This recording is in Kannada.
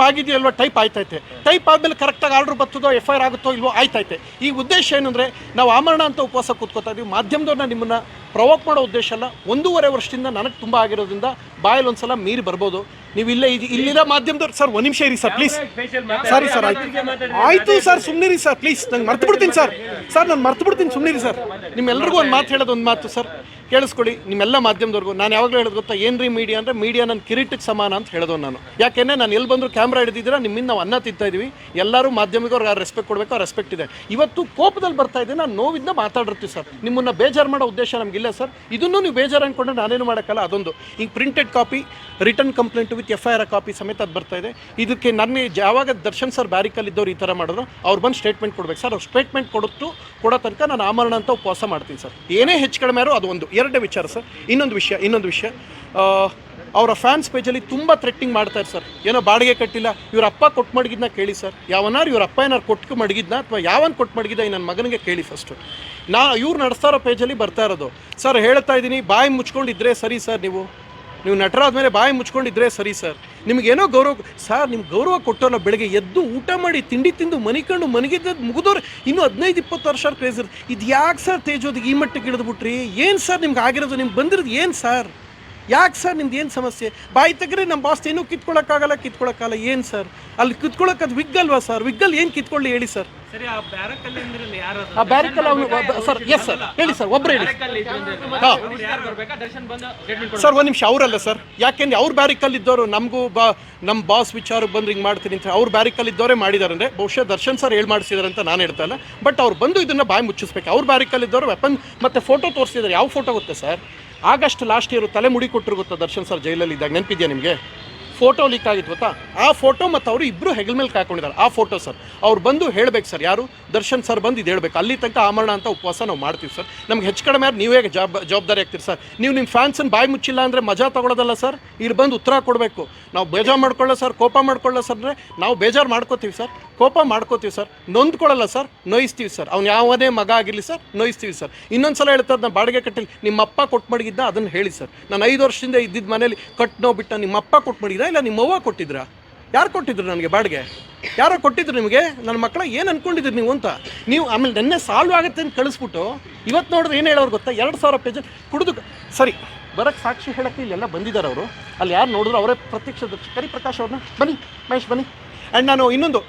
ಆಗಿದೆಯಲ್ವ ಟೈಪ್ ಆಯ್ತೈತೆ. ಟೈಪ್ ಆದಮೇಲೆ ಕರೆಕ್ಟಾಗಿ ಆರ್ಡರ್ ಬರ್ತದೋ ಎಫ್ ಐ ಆಗುತ್ತೋ ಇಲ್ವೋ ಆಯ್ತೈತೆ. ಈ ಉದ್ದೇಶ ಏನಂದರೆ, ನಾವು ಆಮರಣ ಅಂತ ಉಪವಾಸ ಕೂತ್ಕೋತಾ ಇದೀವಿ. ಮಾಧ್ಯಮದವ್ರನ್ನ ನಿಮ್ಮನ್ನು ಪ್ರವೋಕ್ ಮಾಡೋ ಉದ್ದೇಶ ಅಲ್ಲ. ಒಂದೂವರೆ ವರ್ಷದಿಂದ ನನಗೆ ತುಂಬ ಆಗಿರೋದ್ರಿಂದ ಬಾಯಲ್ಲಿ ಒಂದ್ಸಲ ಮೀರಿ ಬರ್ಬೋದು. ನೀವು ಇಲ್ಲೇ ಇದು ಇಲ್ಲಿರೋ ಮಾಧ್ಯಮದವ್ರು ಸರ್ ಒಂದು ನಿಮಿಷ ಇರಿ ಸರ್ ಪ್ಲೀಸ್ ಸರಿ ಸರ್ ಆಯ್ತು. ಆಯ್ತು ಸರ್ ಸುಮ್ಮನಿರಿ ಸರ್ ಪ್ಲೀಸ್ ನಂಗೆ ಮರ್ತು ಬಿಡ್ತೀನಿ ಸರ್. ಸರ್ ನಾನು ಮರ್ತು ಬಿಡ್ತೀನಿ ಸುಮ್ಮನಿರಿ ಸರ್. ನಿಮ್ಮೆಲ್ಲರಿಗೂ ಒಂದು ಮಾತು ಹೇಳೋದು ಒಂದು ಮಾತು ಸರ್. ಕೇಳಿಸ್ಕೊಳ್ಳಿ ನಿಮ್ಮೆಲ್ಲ ಮಾಧ್ಯಮದವ್ರಿಗೂ. ನಾನು ಯಾವಾಗಲೂ ಹೇಳೋದು ಗೊತ್ತಾ ಏನ್ರಿ ಮೀಡಿಯಾ ಅಂದರೆ ಮೀಡಿಯಾ ನನ್ನ ಕಿರೀಟಕ್ಕೆ ಸಮಾನ ಅಂತ ಹೇಳೋದು ನಾನು. ಯಾಕೆಂದರೆ ನಾನು ಎಲ್ಲಿ ಬಂದರೂ ಕ್ಯಾಮ್ರಾ ಹಿಡಿದಿದ್ದೀರಾ ನಿಮ್ಮಿಂದ ನಾವು ಅನ್ನ ತಿಂತಾ ಇದ್ದೀವಿ ಎಲ್ಲರೂ ಮಾಧ್ಯಮಿಕವ್ರಿಗೆ ಆ ರೆಸ್ಪೆಕ್ಟ್ ಕೊಡಬೇಕು ಆ ರೆಸ್ಪೆಕ್ಟ್ ಇದೆ. ಇವತ್ತು ಕೋಪದಲ್ಲಿ ಬರ್ತಾ ಇದೆ ನಾನು ನೋವಿಂದ ಮಾತಾಡಿರ್ತೀವಿ ಸರ್. ನಿಮ್ಮನ್ನು ಬೇಜಾರು ಮಾಡೋ ಉದ್ದೇಶ ನಮಗಿಲ್ಲ ಸರ್. ಇದನ್ನು ನೀವು ಬೇಜಾರು ಅಂದ್ಕೊಂಡ್ರೆ ನಾನೇನು ಮಾಡೋಕ್ಕಲ್ಲ ಅದೊಂದು. ಈಗ printed copy return complaint with F I R copy ಸಮೇತ ಅದು ಬರ್ತಾ ಇದೆ. ಇದಕ್ಕೆ ನನ್ನ ಯಾವಾಗ ದರ್ಶನ್ ಸರ್ ಬ್ಯಾರಿಕಲ್ ಇದ್ದವ್ರು ಈ ಥರ ಮಾಡಿದ್ರು, ಅವ್ರು ಬಂದು ಸ್ಟೇಟ್ಮೆಂಟ್ ಕೊಡ್ಬೇಕು. ಸರ್, ಅವ್ರು ಸ್ಟೇಟ್ಮೆಂಟ್ ಕೊಡುತ್ತು ಕೊಡೋ ತನಕ ನಾನು ಆಮರಣ ಅಂತ ಉಪವಾಸ ಮಾಡ್ತೀನಿ ಸರ್. ಏನೇ ಹೆಚ್ಚು ಕಡಿಮೆ ಅದು ಒಂದು. ಎರಡೇ ವಿಚಾರ ಸರ್. ಇನ್ನೊಂದು ವಿಷಯ ಇನ್ನೊಂದು ವಿಷಯ. ಅವರ ಫ್ಯಾನ್ಸ್ ಪೇಜಲ್ಲಿ ತುಂಬ ಥ್ರೆಟ್ಟಿಂಗ್ ಮಾಡ್ತಾರೆ ಸರ್. ಏನೋ ಬಾಡಿಗೆ ಕಟ್ಟಿಲ್ಲ. ಇವ್ರ ಅಪ್ಪ ಕೊಟ್ಟು ಮಡಗಿದ್ನ ಕೇಳಿ ಸರ್. ಯಾವನಾರು ಇವ್ರ ಅಪ್ಪ ಏನಾರು ಕೊಟ್ಟು ಮಡಗಿದ್ನ ಅಥವಾ ಯಾವನ್ ಕೊಟ್ಟು ಮಡಗಿದ ನನ್ನ ಮಗನಿಗೆ ಕೇಳಿ ಫಸ್ಟು ನಾ ಇವ್ರು ನಡೆಸ್ತಾರೋ ಪೇಜಲ್ಲಿ ಬರ್ತಾ ಇರೋದು. ಸರ್, ಹೇಳ್ತಾ ಇದ್ದೀನಿ, ಬಾಯಿ ಮುಚ್ಕೊಂಡಿದ್ರೆ ಸರಿ ಸರ್ ನೀವು. ನೀವು ನಟರಾದ ಮೇಲೆ ಬಾಯಿ ಮುಚ್ಕೊಂಡಿದ್ರೆ ಸರಿ ಸರ್. ನಿಮಗೇನೋ ಗೌರವ ಸರ್, ನಿಮ್ಗೆ ಗೌರವ ಕೊಟ್ಟೋಲ್ಲ ಬೆಳಗ್ಗೆ ಎದ್ದು ಊಟ ಮಾಡಿ ತಿಂಡಿ ತಿಂದು ಮನಿಕೊಂಡು ಮನಗಿದ್ದದ್ದು ಮುಗಿದವ್ರು. ಇನ್ನೂ ಹದಿನೈದು, ಇಪ್ಪತ್ತು ವರ್ಷ ಕ್ರೇಜ್ ಇದು ಯಾಕೆ ಸರ್ ತೇಜೋದಿಗೆ ಈ ಮಟ್ಟಕ್ಕೆ ಇಳಿದ್ಬಿಟ್ರಿ? ಏನು ಸರ್ ನಿಮ್ಗೆ ಆಗಿರೋದು? ನಿಮ್ಗೆ ಬಂದಿರೋದು ಏನು ಸರ್? ಯಾಕೆ ಸರ್ ನಿಮ್ದು ಏನು ಸಮಸ್ಯೆ? ಬಾಯಿ ತೆಗ್ರಿ ನಮ್ಮ ಬಾಸ್ ಏನೂ ಕಿತ್ಕೊಳಕ್ಕಾಗಲ್ಲ ಕಿತ್ಕೊಳಕ್ಕಾಗಲ್ಲ. ಏನು ಸರ್? ಅಲ್ಲಿ ಕಿತ್ಕೊಳಕ್ಕೆ ಅದು ವಿಗ್ ಅಲ್ವಾ ಸರ್? ವಿಗ್ಗಲ್ ಏನು ಕಿತ್ಕೊಳ್ಳಿ ಹೇಳಿ ಸರ್. ಸರಿ ಆ ಬ್ಯಾರಕ್ ಅಲ್ಲಿ ಯಾರು ಅದು? ಆ ಬ್ಯಾರಿಕಲ್ ಅವನು ಸರ್ ಎಸ್ ಸರ್. ಹೇಳಿ ಸರ್ ಒಬ್ರು ಹೇಳಿ. ಹಾಂ. ಅವ್ರು ಯಾರು ಬರ್ಬೇಕಾ? ದರ್ಶನ್ ಬಂದು ಸ್ಟೇಟ್ಮೆಂಟ್ ಸರ್ ಒಂದು ನಿಮಿಷ ಅವರಲ್ಲ ಸರ್. ಯಾಕೆಂದ್ರೆ ಅವ್ರ ಬ್ಯಾರಿಕಲ್ ಇದ್ದವರು ನಮಗೂ ಬಾ ನಮ್ಮ ಬಾಸ್ ವಿಚಾರಕ್ಕೆ ಬಂದು ಹಿಂಗೆ ಮಾಡ್ತೀನಿ ಅಂತ ಅವ್ರ ಬ್ಯಾರಿಕಲ್ ಇದ್ದವರೇ ಮಾಡಿದ್ದಾರೆ ಅಂದರೆ ಬಹುಶಃ ದರ್ಶನ್ ಸರ್ ಹೇಳಿ ಮಾಡಿಸಿದಾರೆ ಅಂತ ನಾನು ಹೇಳ್ತಾ ಇಲ್ಲ. ಬಟ್ ಅವ್ರು ಬಂದು ಇದನ್ನು ಬಾಯಿ ಮುಚ್ಚಿಸ್ಬೇಕು. ಅವ್ರ ಬ್ಯಾರಿಕಲ್ ಇದ್ದವರು ವೆಪನ್ ಮತ್ತು ಫೋಟೋ ತೋರಿಸಿದ್ದಾರೆ ಯಾವ ಫೋಟೋ ಗೊತ್ತಾ ಸರ್? ಆಗಸ್ಟ್ ಲಾಸ್ಟ್ ಇಯರ್ ತಲೆ ಮುಡಿ ಕೊಟ್ಟರು ದರ್ಶನ್ ಸರ್ ಜೈಲಲ್ಲಿ ಇದ್ದಾಗ ನೆನಪಿದ್ಯಾ ನಿಮಗೆ? ಫೋಟೋ ಲೀಕ್ ಆಗಿತ್ತು ಗೊತ್ತಾ? ಆ ಫೋಟೋ ಮತ್ತು ಅವರು ಇಬ್ಬರು ಹೆಗಲ್ ಮೇಲೆ ಕಾಯ್ಕೊಂಡಿದ್ದಾರೆ. ಆ ಫೋಟೋ ಸರ್, ಅವ್ರು ಬಂದು ಹೇಳ್ಬೇಕು ಸರ್, ಯಾರು? ದರ್ಶನ್ ಸರ್ ಬಂದು ಇದು ಹೇಳ್ಬೇಕು. ಅಲ್ಲಿ ತನಕ ಆಮರಣ ಅಂತ ಉಪವಾಸ ನಾವು ಮಾಡ್ತೀವಿ ಸರ್. ನಮ್ಗೆ ಹೆಚ್ಚು ಕಡಿಮೆ ಯಾರು ನೀವೇ ಜಾಬ್, ಜವಾಬ್ದಾರಿ ಆಗ್ತೀರಿ ಸರ್? ನೀವು ನಿಮ್ಮ ಫ್ಯಾನ್ಸನ್ನು ಬಾಯಿ ಮುಚ್ಚಿಲ್ಲ ಅಂದರೆ ಮಜಾ ತಗೊಳ್ಳೋದಲ್ಲ ಸರ್? ಇಲ್ಲಿ ಬಂದು ಉತ್ತರ ಕೊಡಬೇಕು. ನಾವು ಬೇಜಾರು ಮಾಡ್ಕೊಳ್ಳೋ ಸರ್, ಕೋಪ ಮಾಡ್ಕೊಳ್ಳೋ ಸರ್ ಅಂದರೆ ನಾವು ಬೇಜಾರು ಮಾಡ್ಕೋತೀವಿ ಸರ್. ಕೋಪ ಮಾಡ್ಕೋತೀವಿ ಸರ್. ನೊಂದ್ಕೊಳ್ಳಲ್ಲ ಸರ್, ನೋಯಿಸ್ತೀವಿ ಸರ್. ಅವ್ನು ಯಾವುದೇ ಮಗ ಆಗಿರಲಿ ಸರ್, ನೋಯಿಸ್ತೀವಿ ಸರ್. ಇನ್ನೊಂದು ಸಲ ಹೇಳ್ತಾರೆ ನಾನು ಬಾಡಿಗೆ ಕಟ್ಟಲಿ ನಿಮ್ಮ ಅಪ್ಪ ಕೊಟ್ಟು ಮಡಗಿದ್ದ ಅದನ್ನು ಹೇಳಿ ಸರ್. ನಾನು ಐದು ವರ್ಷದಿಂದ ಇದ್ದಿದ್ದ ಮನೇಲಿ ಕಟ್ನೋ ಬಿಟ್ಟ ನಿಮ್ಮ ಅಪ್ಪ ಕೊಟ್ಟು ಇಲ್ಲ, ನಿಮ್ಮ ಅವ್ವ ಕೊಟ್ಟಿದ್ರಾ? ಯಾರು ಕೊಟ್ಟಿದ್ರು ನನಗೆ ಬಾಡಿಗೆ? ಯಾರೋ ಕೊಟ್ಟಿದ್ರು ನಿಮಗೆ? ನನ್ನ ಮಕ್ಕಳ ಏನು ಅನ್ಕೊಂಡಿದ್ರು ನೀವು ಅಂತ? ನೀವು ಆಮೇಲೆ ನೆನ್ನೆ ಸಾಲ್ವ್ ಆಗುತ್ತೆ ಅಂತ ಕಳಿಸ್ಬಿಟ್ಟು ಇವತ್ತು ನೋಡಿದ್ರೆ ಏನು ಹೇಳೋರು ಗೊತ್ತಾ? ಎರಡು ಸಾವಿರ ಪೇಜ್ ಕುಡಿದು ಸರಿ ಬರೋಕ್ಕೆ ಸಾಕ್ಷಿ ಹೇಳೋಕ್ಕೆ ಇಲ್ಲೆಲ್ಲ ಬಂದಿದ್ದಾರೆ ಅವರು. ಅಲ್ಲಿ ಯಾರು ನೋಡಿದ್ರು ಅವರೇ ಪ್ರತ್ಯಕ್ಷ ಕರಿ ಪ್ರಕಾಶ್ ಅವ್ರನ್ನ ಬನ್ನಿ, ಮಹೇಶ್, ಬನ್ನಿ. ಆ್ಯಂಡ್ ನಾನು ಇನ್ನೊಂದು